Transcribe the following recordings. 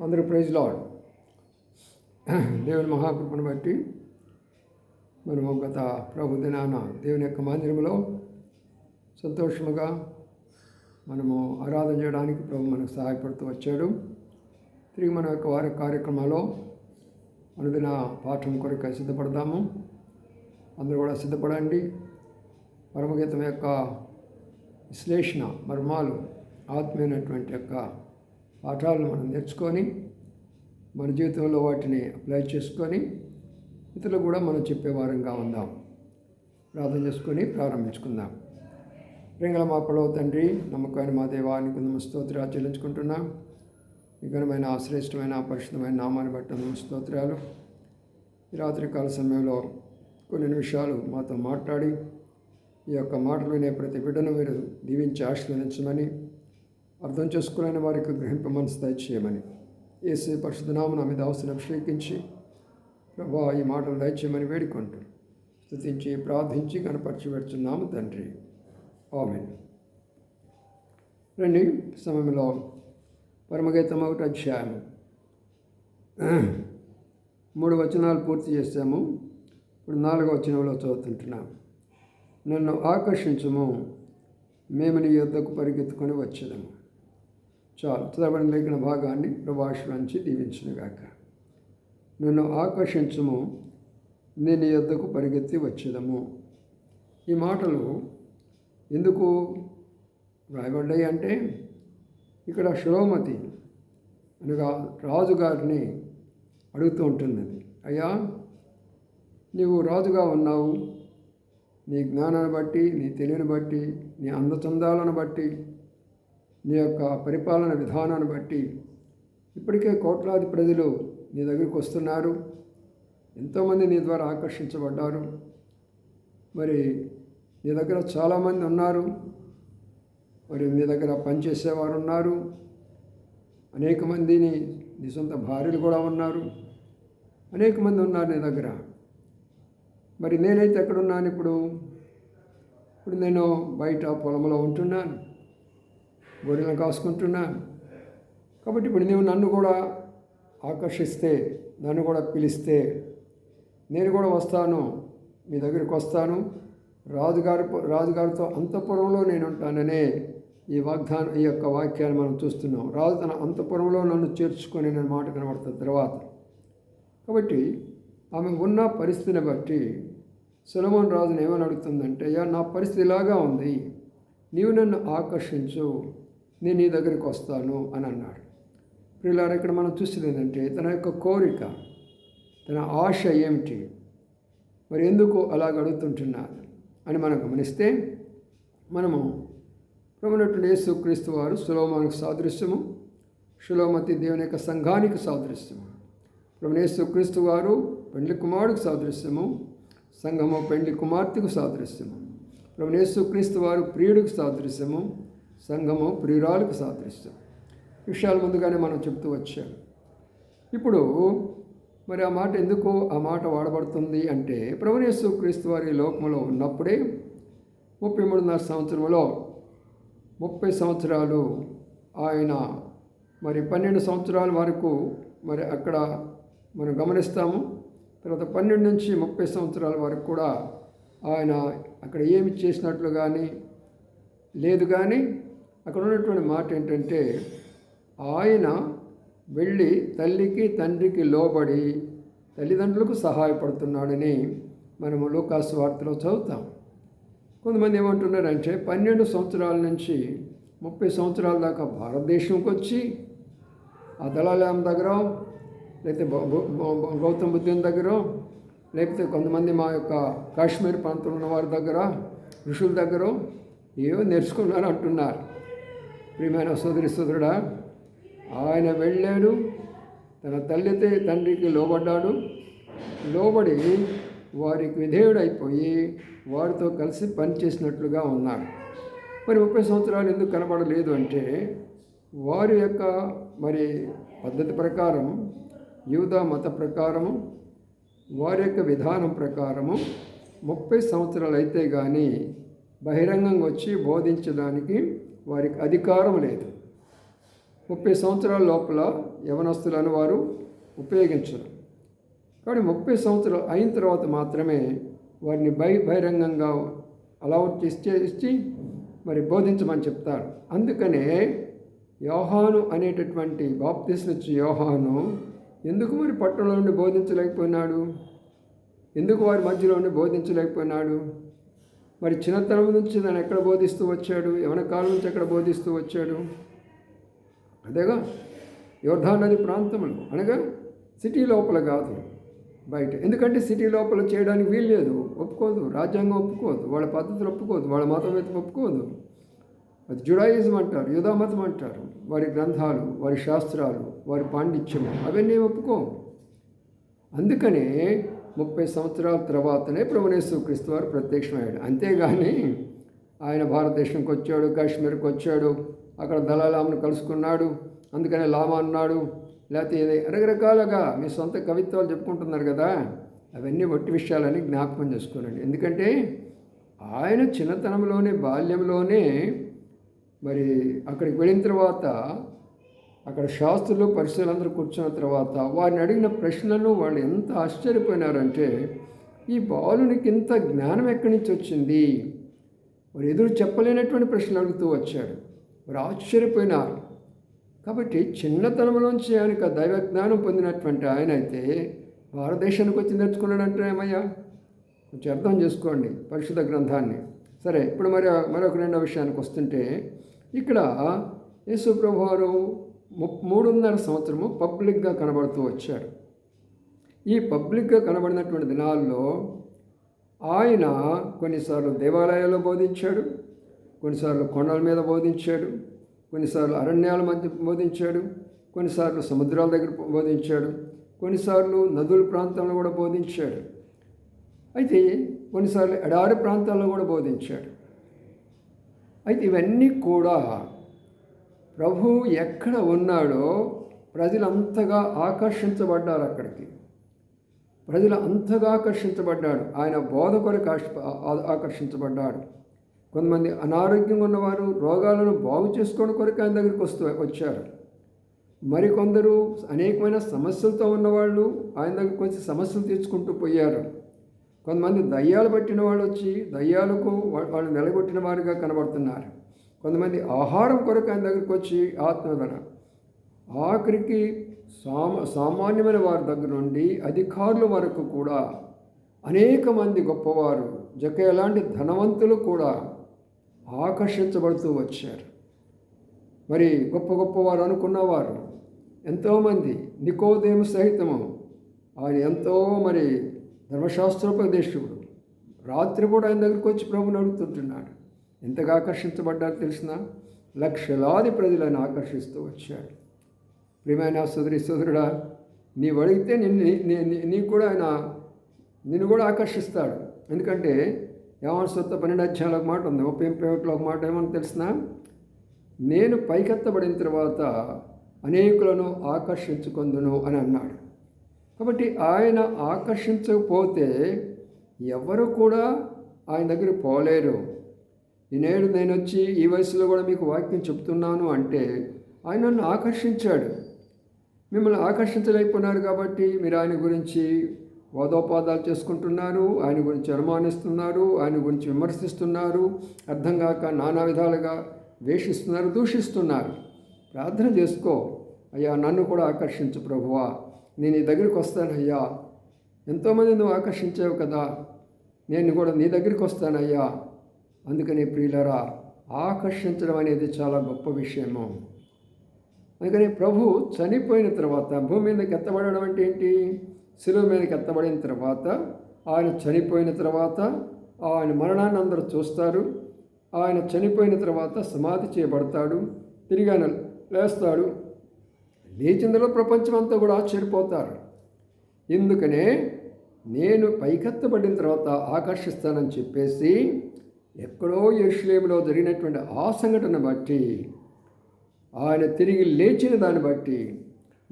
అందరూ praise lord దేవుని మహాకృపను బట్టి మనము గత ప్రభు దినాన దేవుని యొక్క మందిరంలో సంతోషముగా మనము ఆరాధన చేయడానికి ప్రభు మనకు సహాయపడుతూ వచ్చాడు. తిరిగి మన యొక్క వారి కార్యక్రమాల్లో అనుదిన పాఠం కొరకు సిద్ధపడదాము. అందరూ కూడా సిద్ధపడండి. పరమగీతం యొక్క విశ్లేషణ మర్మాలు ఆత్మీయమైనటువంటి యొక్క పాఠాలను మనం నేర్చుకొని మన జీవితంలో వాటిని అప్లై చేసుకొని ఇతరులు కూడా మనం చెప్పేవారంగా ఉందాం. ప్రార్థన చేసుకొని ప్రారంభించుకుందాం. ప్రింగళ మా పడవ తండ్రి నమ్మకమైన మా దేవానికి నమ్మ స్తోత్రాలు చెల్లించుకుంటున్నాం. విఘనమైన ఆశ్రేష్టమైన పరిశుద్ధమైన నామాన్ని బట్టి నమ్మ స్తోత్రాలు. ఈ రాత్రికాల సమయంలో కొన్ని నిమిషాలు మాతో మాట్లాడి ఈ యొక్క మాటలు వినే ప్రతి బిడ్డను మీరు దీవించి ఆశీర్వదించమని అర్థం చేసుకునే వారికి గ్రహింప మనసు దయచేయమని. ఏసే పరిశుధనామను ఆమె అవసరం అభిషేకించి ప్రభా ఈ మాటలు దయచేయమని వేడుకుంటూ స్థుతించి ప్రార్థించి కనపరిచి పెడుతున్నాము తండ్రి. ఆమె రండి సమయంలో పరమగీతం ఒకటి అధ్యాయం మూడు వచనాలు పూర్తి చేసాము ఇప్పుడు నాలుగో వచనంలో చదువుతుంటున్నాం. నన్ను ఆకర్షించము మేము నీ యుద్ధకు పరిగెత్తుకొని వచ్చేదము. చాలు. చదవడం లేఖన భాగాన్ని ప్రభాషణించి దీవించునుగాక. నన్ను ఆకర్షించము నేను నీ పరిగెత్తి వచ్చేదము. ఈ మాటలు ఎందుకు రాయబడ్డాయి అంటే ఇక్కడ శిరోమతి అనగా రాజుగారిని అడుగుతూ ఉంటున్నది అయ్యా నీవు రాజుగా ఉన్నావు. నీ జ్ఞానాన్ని బట్టి నీ తెలివిని బట్టి నీ అందచందాలను బట్టి నీ యొక్క పరిపాలన విధానాన్ని బట్టి ఇప్పటికే కోట్లాది ప్రజలు నీ దగ్గరికి వస్తున్నారు. ఎంతోమంది నీ ద్వారా ఆకర్షించబడ్డారు. మరి నీ దగ్గర చాలామంది ఉన్నారు. మరి నీ దగ్గర పనిచేసేవారు ఉన్నారు అనేక మందిని నీ సొంత భార్యలు కూడా ఉన్నారు. అనేక మంది ఉన్నారు నీ దగ్గర. మరి నేనైతే ఎక్కడున్నాను ఇప్పుడు? ఇప్పుడు నేను బయట పొలంలో ఉంటున్నాను. గొర్రెలను కాసుకుంటున్నాను. కాబట్టి ఇప్పుడు నువ్వు నన్ను కూడా ఆకర్షిస్తే నన్ను కూడా పిలిస్తే నేను కూడా వస్తాను మీ దగ్గరికి వస్తాను. రాజుగారి రాజుగారితో అంతఃపురంలో నేను ఉంటాననే ఈ వాగ్దానం ఈ యొక్క వాక్యాన్ని మనం చూస్తున్నాం. రాజు తన అంతఃపురంలో నన్ను చేర్చుకొని నేను మాట కనబడుతుంది తర్వాత. కాబట్టి ఆమె ఉన్న పరిస్థితిని బట్టి సులభన్ రాజుని ఏమని అడుగుతుందంటే నా పరిస్థితి ఇలాగా ఉంది. నీవు నన్ను ఆకర్షించు. నేను నీ దగ్గరికి వస్తాను అని అన్నాడు. ప్రియులారు ఇక్కడ మనం చూసేది ఏంటంటే తన యొక్క కోరిక తన ఆశ ఏమిటి? మరి ఎందుకు అలాగ అడుగుతుంటున్నారు అని మనం గమనిస్తే మనము ప్రభునటువంటి యేసుక్రీస్తు వారు సులోమానికి సాదృశ్యము సులోమతి దేవుని యొక్క సంఘానికి సాదృశ్యము ప్రభునేశ్వక్రీస్తు వారు పెండ్లి కుమారుడికి సాదృశ్యము సంఘము పెండ్లి కుమార్తెకు సాదృశ్యము ప్రభునేశ్వక్రీస్తు వారు ప్రియుడికి సాదృశ్యము సంఘము ప్రియురాలకు సాదృశ్యం. విషయాలు ముందుగానే మనం చెప్తూ వచ్చాం. ఇప్పుడు మరి ఆ మాట ఎందుకు ఆ మాట వాడబడుతుంది అంటే ప్రభునేశ్వర క్రీస్తు వారి లోకంలో ఉన్నప్పుడే ముప్పై మూడున్నర సంవత్సరంలో ముప్పై సంవత్సరాలు ఆయన మరి పన్నెండు సంవత్సరాల వరకు మరి అక్కడ మనం గమనిస్తాము. తర్వాత పన్నెండు నుంచి ముప్పై సంవత్సరాల వరకు కూడా ఆయన అక్కడ ఏమి చేసినట్లు కానీ లేదు కానీ అక్కడ ఉన్నటువంటి మాట ఏంటంటే ఆయన వెళ్ళి తల్లికి తండ్రికి లోబడి తల్లిదండ్రులకు సహాయపడుతున్నాడని మనము లోకాసు వార్తలో చదువుతాం. కొంతమంది ఏమంటున్నారంటే పన్నెండు సంవత్సరాల నుంచి ముప్పై సంవత్సరాల దాకా భారతదేశంకి వచ్చి ఆ దళాలయం దగ్గర లేకపోతే గౌతమ బుద్ధుని దగ్గర లేకపోతే కొంతమంది మా యొక్క కాశ్మీర్ ప్రాంతంలో ఉన్న వారి దగ్గర ఋషుల దగ్గర ఏవో నేర్చుకున్నారు అంటున్నారు ప్రియమైన సోదరి సోదరుడా ఆయన వెళ్ళాడు తన తల్లితే తండ్రికి లోబడ్డాడు. లోబడి వారికి విధేయుడైపోయి వారితో కలిసి పనిచేసినట్లుగా ఉన్నాడు మరి ముప్పై సంవత్సరాలు ఎందుకు కనబడలేదు అంటే వారి యొక్క మరి పద్ధతి ప్రకారం యూదా మత ప్రకారము వారి యొక్క విధానం ప్రకారము ముప్పై సంవత్సరాలు అయితే కానీ బహిరంగంగా వచ్చి బోధించడానికి వారికి అధికారం లేదు. ముప్పై సంవత్సరాల లోపల యవనస్తులను వారు ఉపయోగించరు. కాబట్టి ముప్పై సంవత్సరాలు అయిన తర్వాత మాత్రమే వారిని బై బహిరంగంగా అలౌట్ ఇచ్చే ఇచ్చి మరి బోధించమని చెప్తారు. అందుకనే యోహాను అనేటటువంటి బాప్తిస్నిచ్చి యోహాను ఎందుకు మరి పట్టణంలో నుండి బోధించలేకపోయినాడు? ఎందుకు వారి మధ్యలో ఉండి బోధించలేకపోయినాడు? మరి చిన్నతనం నుంచి దాన్ని ఎక్కడ బోధిస్తూ వచ్చాడు? ఎవరి కాలం నుంచి ఎక్కడ బోధిస్తూ వచ్చాడు? అదేగా యోర్ధా నది ప్రాంతంలో అనగా సిటీ లోపల కాదు బయట. ఎందుకంటే సిటీ లోపల చేయడానికి వీల్లేదు ఒప్పుకోదు. రాజ్యాంగం ఒప్పుకోదు. వాళ్ళ పద్ధతులు ఒప్పుకోదు. వాళ్ళ మతం ఒప్పుకోదు. అది జుడాయిజం అంటారు యుధా మతం అంటారు. వారి గ్రంథాలు వారి శాస్త్రాలు వారి పాండిత్యము అవన్నీ ఒప్పుకో అందుకనే ముప్పై సంవత్సరాల తర్వాతనే ప్రభునేశ్వర క్రీస్తు వారు ప్రత్యక్షమయ్యాడు. అంతేగాని ఆయన భారతదేశంకి వచ్చాడు కాశ్మీర్కి వచ్చాడు అక్కడ దళాలామును కలుసుకున్నాడు అందుకనే లామా అన్నాడు లేకపోతే ఇది రకరకాలుగా మీ సొంత కవిత్వాలు చెప్పుకుంటున్నారు కదా అవన్నీ ఒట్టి విషయాలని జ్ఞాపకం చేసుకోనండి. ఎందుకంటే ఆయన చిన్నతనంలోనే బాల్యంలోనే మరి అక్కడికి వెళ్ళిన తర్వాత అక్కడ శాస్త్రులు పరిశీలందరూ కూర్చున్న తర్వాత వారిని అడిగిన ప్రశ్నలు వాళ్ళు ఎంత ఆశ్చర్యపోయినారంటే ఈ బాలునికి ఇంత జ్ఞానం ఎక్కడి నుంచి వచ్చింది? వారు ఎదురు చెప్పలేనటువంటి ప్రశ్నలు అడుగుతూ వచ్చాడు వారు ఆశ్చర్యపోయినారు. కాబట్టి చిన్నతనంలోంచి ఆయనకు దైవ జ్ఞానం పొందినటువంటి ఆయన అయితే భారతదేశానికి వచ్చి నేర్చుకున్నాడంటే ఏమయ్యా? కొంచెం అర్థం చేసుకోండి పరిశుద్ధ గ్రంథాన్ని. సరే ఇప్పుడు మరి మరొక రెండో విషయానికి వస్తుంటే ఇక్కడ యేసు ప్రభు వారు మూడున్నర సంవత్సరము పబ్లిక్గా కనబడుతూ వచ్చాడు. ఈ పబ్లిక్గా కనబడినటువంటి దినాల్లో ఆయన కొన్నిసార్లు దేవాలయాల్లో బోధించాడు కొన్నిసార్లు కొండల మీద బోధించాడు కొన్నిసార్లు అరణ్యాల మధ్య బోధించాడు కొన్నిసార్లు సముద్రాల దగ్గర బోధించాడు కొన్నిసార్లు నదుల ప్రాంతాల్లో కూడా బోధించాడు. అయితే కొన్నిసార్లు ఎడారి ప్రాంతాల్లో కూడా బోధించాడు. అయితే ఇవన్నీ కూడా ప్రభు ఎక్కడ ఉన్నాడో ప్రజలు అంతగా ఆకర్షించబడ్డారు అక్కడికి. ప్రజలు అంతగా ఆకర్షించబడ్డాడు ఆయన బోధ కొరకు ఆకర్షించబడ్డాడు. కొంతమంది అనారోగ్యంగా ఉన్నవారు రోగాలను బాగు చేసుకోవడం కొరకు ఆయన దగ్గరికి వస్తూ వచ్చారు. మరికొందరు అనేకమైన సమస్యలతో ఉన్నవాళ్ళు ఆయన దగ్గరికి వచ్చి సమస్యలు తీర్చుకుంటూ పోయారు. కొంతమంది దయ్యాలు పట్టిన వాళ్ళు వచ్చి దయ్యాలకు వాళ్ళు నిలగొట్టిన వారిగా కనబడుతున్నారు. కొంతమంది ఆహారం కొరకు ఆయన దగ్గరికి వచ్చి ఆత్మధన ఆఖరికి సామ సామాన్యమైన వారి దగ్గర నుండి అధికారుల వరకు కూడా అనేక మంది గొప్పవారు జక ఎలాంటి ధనవంతులు కూడా ఆకర్షించబడుతూ వచ్చారు. మరి గొప్ప గొప్పవారు అనుకున్నవారు ఎంతోమంది నికోదేము సహితము ఆయన ఎంతో మరి ధర్మశాస్త్రోపదేశకుడు. రాత్రి కూడా ఆయన దగ్గరికి వచ్చి ప్రభుని అడుగుతుంటున్నాడు. ఎంతగా ఆకర్షించబడ్డారు తెలిసిన లక్షలాది ప్రజలను ఆకర్షిస్తూ వచ్చాడు. ప్రియమైన సుదరి సుదరుడా నీవు అడిగితే నిన్ను నీ కూడా ఆయన నిన్ను కూడా ఆకర్షిస్తాడు. ఎందుకంటే యవన సొత్త పన్నెండు అధ్యాయంలో ఒక మాట ఉంది. ముప్పై ముప్పై ఒకటిలో ఒక మాట ఏమని తెలిసిన? నేను పైకెత్తబడిన తర్వాత అనేకులను ఆకర్షించుకుందును అని అన్నాడు. కాబట్టి ఆయన ఆకర్షించకపోతే ఎవరు కూడా ఆయన దగ్గర పోలేరు. నేడు నేను వచ్చి ఈ వయసులో కూడా మీకు వాక్యం చెప్తున్నాను అంటే ఆయన నన్ను ఆకర్షించాడు. మిమ్మల్ని ఆకర్షించలేకపోయినారు కాబట్టి మీరు ఆయన గురించి వాదోపాదాలు చేసుకుంటున్నారు ఆయన గురించి అనుమానిస్తున్నారు ఆయన గురించి విమర్శిస్తున్నారు అర్థం కాక నానా విధాలుగా వేషిస్తున్నారు దూషిస్తున్నారు. ప్రార్థన చేసుకో. అయ్యా నన్ను కూడా ఆకర్షించు ప్రభువా. నేను నీ దగ్గరికి వస్తానయ్యా. ఎంతోమంది నువ్వు ఆకర్షించావు కదా. నేను కూడా నీ దగ్గరికి వస్తానయ్యా. అందుకని ప్రియులరా ఆకర్షించడం అనేది చాలా గొప్ప విషయము. అందుకని ప్రభు చనిపోయిన తర్వాత భూమి మీదకి ఎత్తబడడం అంటే ఏంటి? శిలువ మీదకి ఎత్తబడిన తర్వాత ఆయన చనిపోయిన తర్వాత ఆయన మరణాన్ని అందరూ చూస్తారు. ఆయన చనిపోయిన తర్వాత సమాధి చేయబడతాడు. తిరిగి ఆయన లేస్తాడు. లేచిందలో ప్రపంచం అంతా కూడా ఆశ్చర్యపోతారు. ఎందుకనే నేను పైకెత్తబడిన తర్వాత ఆకర్షిస్తానని చెప్పేసి ఎక్కడో యశ్లేములో జరిగినటువంటి ఆ సంఘటన బట్టి ఆయన తిరిగి లేచిన దాన్ని బట్టి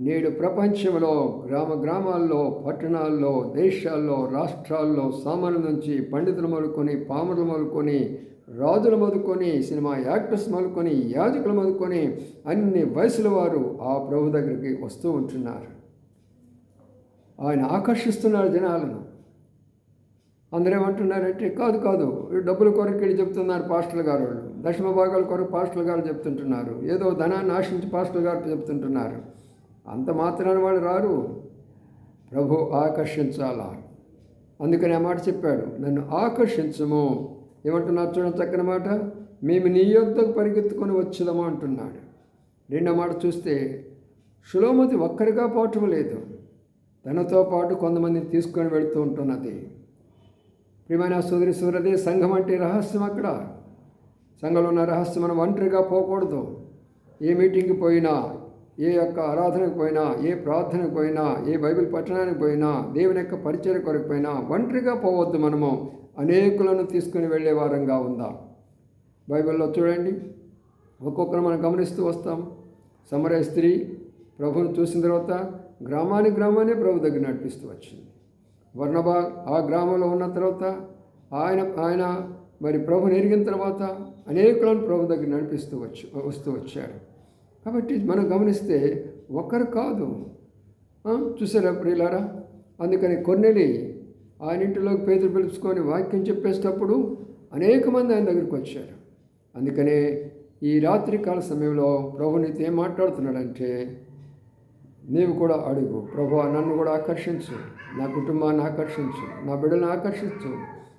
నేడు ప్రపంచంలో గ్రామ గ్రామాల్లో పట్టణాల్లో దేశాల్లో రాష్ట్రాల్లో సామాన్యుల నుంచి పండితులు మొదలుకొని పాములు మొదలుకొని రాజులు మొదలుకొని సినిమా యాక్టర్స్ మొదలుకొని యాజకులు మొదలుకొని అన్ని వయసుల వారు ఆ ప్రభు దగ్గరికి వస్తూ ఉంటున్నారు. ఆయన ఆకర్షిస్తున్నారు జనాలను. అందరూ ఏమంటున్నారంటే కాదు కాదు డబ్బుల కొరకు వెళ్ళి చెప్తున్నారు పాస్టల్ గారు వాళ్ళు. దశమ భాగాల కొరకు పాస్టల్ గారు చెప్తుంటున్నారు. ఏదో ధనాన్ని ఆశించి పాస్టల్ గారు చెప్తుంటున్నారు. అంత మాత్రాన వాళ్ళు రారు. ప్రభు ఆకర్షించాలా? అందుకని ఆ మాట చెప్పాడు. నన్ను ఆకర్షించము. ఏమంటున్నారు చూడండి చక్కని మాట. మేము నీ యొద్దకు పరిగెత్తుకొని వచ్చేదము? అంటున్నాడు. రెండో మాట చూస్తే సులోమతి ఒక్కరిగా పోవటం లేదు. తనతో పాటు కొంతమందిని తీసుకొని వెళుతూ ఉంటున్నది. ప్రియమైన సోదరి సూరదే సంఘం అంటే రహస్యం అక్కడ. సంఘంలో ఉన్న రహస్యం మనం ఒంటరిగా పోకూడదు. ఏ మీటింగ్కి పోయినా ఏ యొక్క ఆరాధనకు పోయినా ఏ ప్రార్థనకు పోయినా ఏ బైబిల్ పట్టణానికి పోయినా దేవుని యొక్క పరిచయ కొరకు పోయినా ఒంటరిగా పోవద్దు మనము. అనేకులను తీసుకుని వెళ్ళే వారంగా ఉందా. బైబిల్లో చూడండి ఒక్కొక్కరు మనం గమనిస్తూ వస్తాం. సమరయ స్త్రీ ప్రభుని చూసిన తర్వాత గ్రామాన్ని గ్రామాన్ని ప్రభు దగ్గర నడిపిస్తూ వచ్చింది. వర్ణబా ఆ గ్రామంలో ఉన్న తర్వాత ఆయన ఆయన మరి ప్రభుని ఎరిగిన తర్వాత అనేకులను ప్రభు దగ్గర నడిపిస్తూ వచ్చి వస్తూ వచ్చారు కాబట్టి మనం గమనిస్తే ఒక్కరు కాదు. చూసారా ప్రియులారా? అందుకని కొన్నెలి ఆయన ఇంటిలోకి పేదలు పిలుచుకొని వాక్యం చెప్పేటప్పుడు అనేక మంది ఆయన దగ్గరికి వచ్చారు. అందుకనే ఈ రాత్రికాల సమయంలో ప్రభునితో ఏం మాట్లాడుతున్నాడంటే నీవు కూడా అడుగు. ప్రభు నన్ను కూడా ఆకర్షించు. నా కుటుంబాన్ని ఆకర్షించు. నా బిడ్డలను ఆకర్షించు.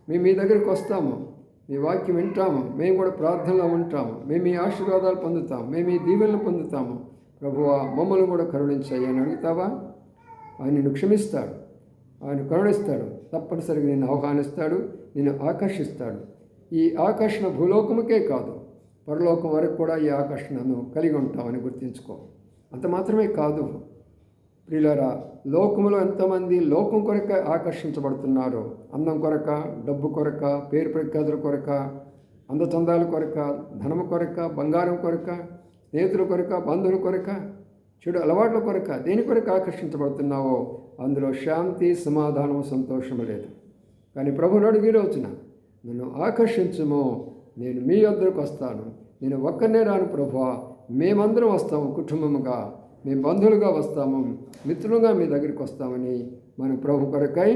మేము మీ దగ్గరికి వస్తాము. మీ వాక్యం వింటాము. మేము కూడా ప్రార్థనలో ఉంటాము. మేము మీ ఆశీర్వాదాలు పొందుతాము. మేము ఈ దీవెనలు పొందుతాము. ప్రభువా మమ్మల్ని కూడా కరుణించాయి అని అడుగుతావా? ఆయన నిన్ను క్షమిస్తాడు. ఆయన కరుణిస్తాడు. తప్పనిసరిగా నిన్ను ఆహ్వానిస్తాడు. నిన్ను ఆకర్షిస్తాడు. ఈ ఆకర్షణ భూలోకముకే కాదు. పరలోకం వరకు కూడా ఈ ఆకర్షణను కలిగి ఉంటామని గుర్తుంచుకో. అంత మాత్రమే కాదు. ప్రియులరా లోకములో ఎంతమంది లోకం కొరక ఆకర్షించబడుతున్నారు అందం కొరక డబ్బు కొరక పేరు ప్రఖ్యాతుల కొరక అందచందాల కొరక ధనము కొరక బంగారం కొరక స్నేహితుల కొరక బంధువుల కొరక చెడు అలవాట్ల కొరక దేని కొరకు ఆకర్షించబడుతున్నావో అందులో శాంతి సమాధానం సంతోషం లేదు. కానీ ప్రభుని అడుగు వీరవుతున్న నన్ను ఆకర్షించము నేను మీ వద్దకు వస్తాను నేను ఒక్కనే రాను ప్రభువా మేమందరం వస్తాము కుటుంబముగా మేము బంధువులుగా వస్తాము మిత్రులుగా మీ దగ్గరికి వస్తామని మన ప్రభు కొరకై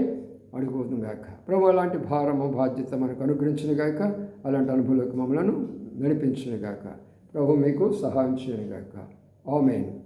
అడుగుతుంది గాక. ప్రభు అలాంటి భారము బాధ్యత మనకు అనుగ్రహించిన గాక అలాంటి అనుభవంలోకి మమ్మలను నడిపించిన గాక. ప్రభు మీకు సహాయం చేయను గాక. ఆమెన్.